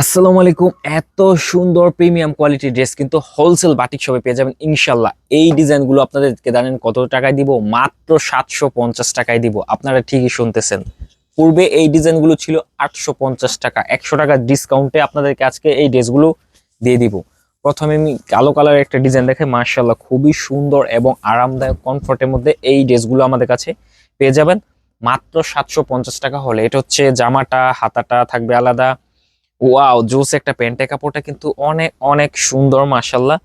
আসসালামু আলাইকুম। এত সুন্দর প্রিমিয়াম কোয়ালিটির ড্রেস কিন্তু হোলসেল বাটিক শপে পেয়ে যাবেন। ইনশাল্লাহ এই ডিজাইনগুলো আপনাদেরকে জানেন কত টাকায় দিব? মাত্র সাতশো পঞ্চাশ টাকায় দিব। আপনারা ঠিকই শুনতেছেন। পূর্বে এই ডিজাইনগুলো ছিল আটশো পঞ্চাশ টাকা। একশো টাকা ডিসকাউন্টে আপনাদেরকে আজকে এই ড্রেসগুলো দিয়ে দিব। প্রথমে আমি কালো কালারের একটা ডিজাইন দেখে মার্শাল্লাহ খুবই সুন্দর এবং আরামদায়ক কমফর্টের মধ্যে এই ড্রেসগুলো আমাদের কাছে পেয়ে যাবেন। মাত্র সাতশো পঞ্চাশ টাকা হলে। এটা হচ্ছে জামাটা, হাতাটা থাকবে আলাদা। ওয়াও জোস একটা প্যান্টের কাপড়টা কিন্তু অনেক অনেক সুন্দর মাশাল্লাহ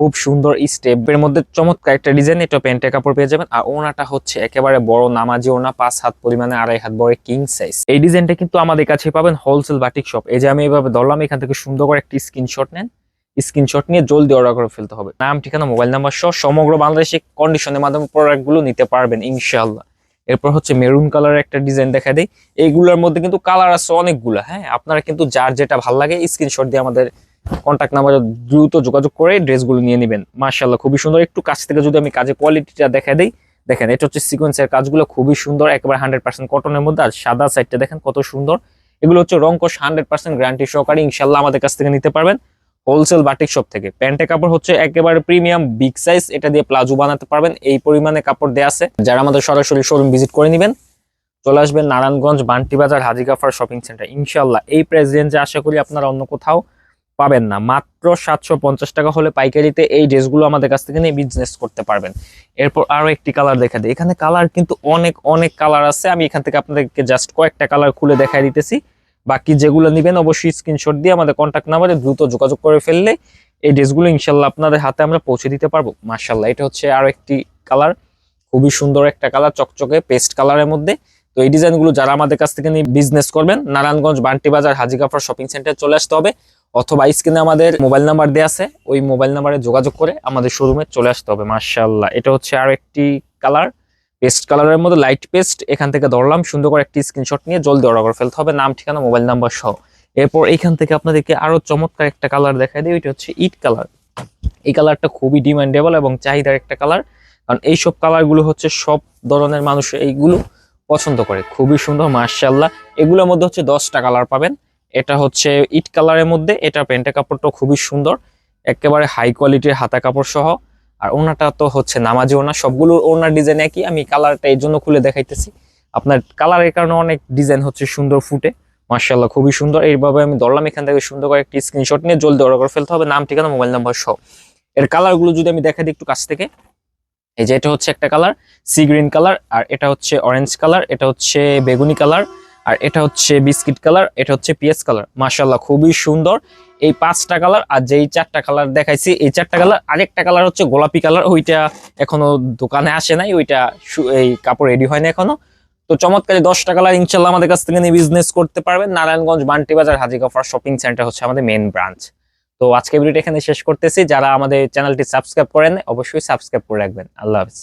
খুব সুন্দর স্টেপের মধ্যে চমৎকার একটা ডিজাইন এটা প্যান্টের কাপড় পেয়ে যাবেন। আর ওনাটা হচ্ছে একেবারে বড় নামাজি ওনা, পাঁচ হাত পরিমাণে আড়াই হাত বড় কিং সাইজ এই ডিজাইনটা কিন্তু আমাদের কাছে পাবেন হোলসেল বাটিক শপ এই যে আমি এইভাবে ধরলাম, এখান থেকে সুন্দর করে একটি স্ক্রিনশট নেন। স্ক্রিনশট নিয়ে জলদি অর্ডার করে ফেলতে হবে। নাম, ঠিকানা মোবাইল নাম্বার সহ সমগ্র বাংলাদেশে কন্ডিশনের মাধ্যমে প্রোডাক্টগুলো নিতে পারবেন, ইনশাআল্লাহ। এরপর হচ্ছে মেরুন কালারের একটা ডিজাইন দেখা দেয় এইগুলোর মধ্যে কিন্তু কালার আছে অনেকগুলো হ্যাঁ? আপনারা কিন্তু যার যেটা ভালো লাগে স্ক্রিনশট দিয়ে আমাদের কন্ট্যাক্ট নাম্বারে দ্রুত যোগাযোগ করে ড্রেসগুলো নিয়ে নেবেন। মার্শাল্লাহ খুবই সুন্দর। একটু কাছ থেকে যদি আমি কাজে কোয়ালিটিটা দেখা দিই, দেখেন, এটা হচ্ছে সিকোয়েন্সের কাজগুলো খুবই সুন্দর, একবার হান্ড্রেড পার্সেন্ট কটনের মধ্যে, আর সাদা সাইডটা দেখেন কত সুন্দর। এগুলো হচ্ছে রঙ্কশ হান্ড্রেড পার্সেন্ট গ্যারান্টি সহকারে ইনশাল্লাহ আমাদের কাছ থেকে নিতে পারবেন। হোলসেল বাটিক শপ থেকে। প্যান্টের কাপড় হচ্ছে একেবারে প্রিমিয়াম, বিগ সাইজ। এটা দিয়ে প্লাজো বানাতে পারবেন। এই পরিমাণে কাপড় দেয়া আছে। যারা আমাদের সরাসরি শোরুম ভিজিট করে নেবেন, চলে আসবেন নারায়ণগঞ্জ বান্টি বাজার হাজি গাফার শপিং সেন্টার ইনশাল্লাহ এই প্রাইস রেঞ্জে আশা করি আপনারা অন্য কোথাও পাবেন না। মাত্র সাতশো পঞ্চাশ টাকা হলে পাইকারিতে এই ড্রেসগুলো আমাদের কাছ থেকে নিয়ে বিজনেস করতে পারবেন। এরপর আরও একটি কালার দেখা দিই। এখানে কালার কিন্তু অনেক অনেক কালার আছে। আমি এখান থেকে আপনাদেরকে জাস্ট কয়েকটা কালার খুলে দেখাই দিতেছি। বাকি যেগুলো নেবেন অবশ্যই স্ক্রিনশট দিয়ে আমাদের কন্ট্যাক্ট নাম্বারে দ্রুত যোগাযোগ করে ফেললে এই ড্রেসগুলো ইনশাল্লাহ আপনাদের হাতে আমরা পৌঁছে দিতে পারব। মার্শাল্লাহ এটা হচ্ছে আরও একটি কালার খুবই সুন্দর একটা কালার চকচকে পেস্ট কালারের মধ্যে। তো এই ডিজাইনগুলো যারা আমাদের কাছ থেকে নিয়ে বিজনেস করবেন, নারায়ণগঞ্জ বান্টি বাজার হাজি গাফর শপিং সেন্টার চলে আসতে হবে, অথবা স্ক্রিনে আমাদের মোবাইল নাম্বার দেওয়া আছে, ওই মোবাইল নাম্বারে যোগাযোগ করে আমাদের শোরুমে চলে আসতে হবে মার্শাল্লাহ এটা হচ্ছে আরও একটি কালার পেস্ট কালারের মধ্যে লাইট পেস্ট এখান থেকে ধরলাম, সুন্দর করে একটি স্ক্রিনশট নিয়ে জলদি অর্ডার করে ফেলতে হবে, নাম, ঠিকানা মোবাইল নাম্বার সহ। এরপর এখান থেকে আপনাদেরকে আরও চমৎকার একটা কালার দেখাই দিই, ওইটা হচ্ছে ইট কালার এই কালারটা খুবই ডিমান্ডেবল এবং চাহিদার একটা কালার কারণ এইসব কালারগুলো হচ্ছে সব ধরনের মানুষ এইগুলো পছন্দ করে, খুবই সুন্দর মার্শাল্লাহ এগুলোর মধ্যে হচ্ছে দশটা কালার পাবেন। এটা হচ্ছে ইট কালারের মধ্যে, এটা প্যান্টের কাপড়টা খুবই সুন্দর, একেবারে হাই কোয়ালিটির হাতা কাপড় সহ। আর ওনাটা তো হচ্ছে নামাজি ওনা সবগুলো ওনার ডিজাইন একই, আমি কালারটা এই জন্য খুলে দেখাইতেছি। আপনার কালারের কারণে অনেক ডিজাইন হচ্ছে সুন্দর ফুটে মার্শাল্লাহ খুবই সুন্দর। এইভাবে আমি ধরলাম এখান থেকে সুন্দর করে একটি স্ক্রিনশট নিয়ে জলদি অর্ডার করে ফেলতে হবে, নাম, ঠিকানা মোবাইল নাম্বার সহ। এর কালারগুলো যদি আমি দেখা দিই একটু কাছ থেকে, এই যে এটা হচ্ছে একটা কালার সি গ্রিন কালার আর এটা হচ্ছে অরেঞ্জ কালার এটা হচ্ছে বেগুনি কালার আর এটা হচ্ছে বিস্কিট কালার, এটা হচ্ছে পিএস কালার। মার্শাল্লাহ খুবই সুন্দর। এই পাঁচটা কালার আর যেই চারটা কালার দেখাইছি, এই চারটা কালার, আরেকটা কালার হচ্ছে গোলাপি কালার, ওইটা এখনও দোকানে আসে নাই, ওইটা এই কাপড় রেডি হয়নি এখনও। তো চমৎকারী দশটা কালার ইনশাল্লাহ আমাদের কাছ থেকে নিয়ে বিজনেস করতে পারবেন। নারায়ণগঞ্জ বান্টি বাজার হাজি গফার শপিং সেন্টার হচ্ছে আমাদের মেন ব্রাঞ্চ তো আজকে ভিডিওটা এখানে শেষ করতেছি। যারা আমাদের চ্যানেলটি সাবস্ক্রাইব করেন, অবশ্যই সাবস্ক্রাইব করে রাখবেন। আল্লাহ হাফিজ।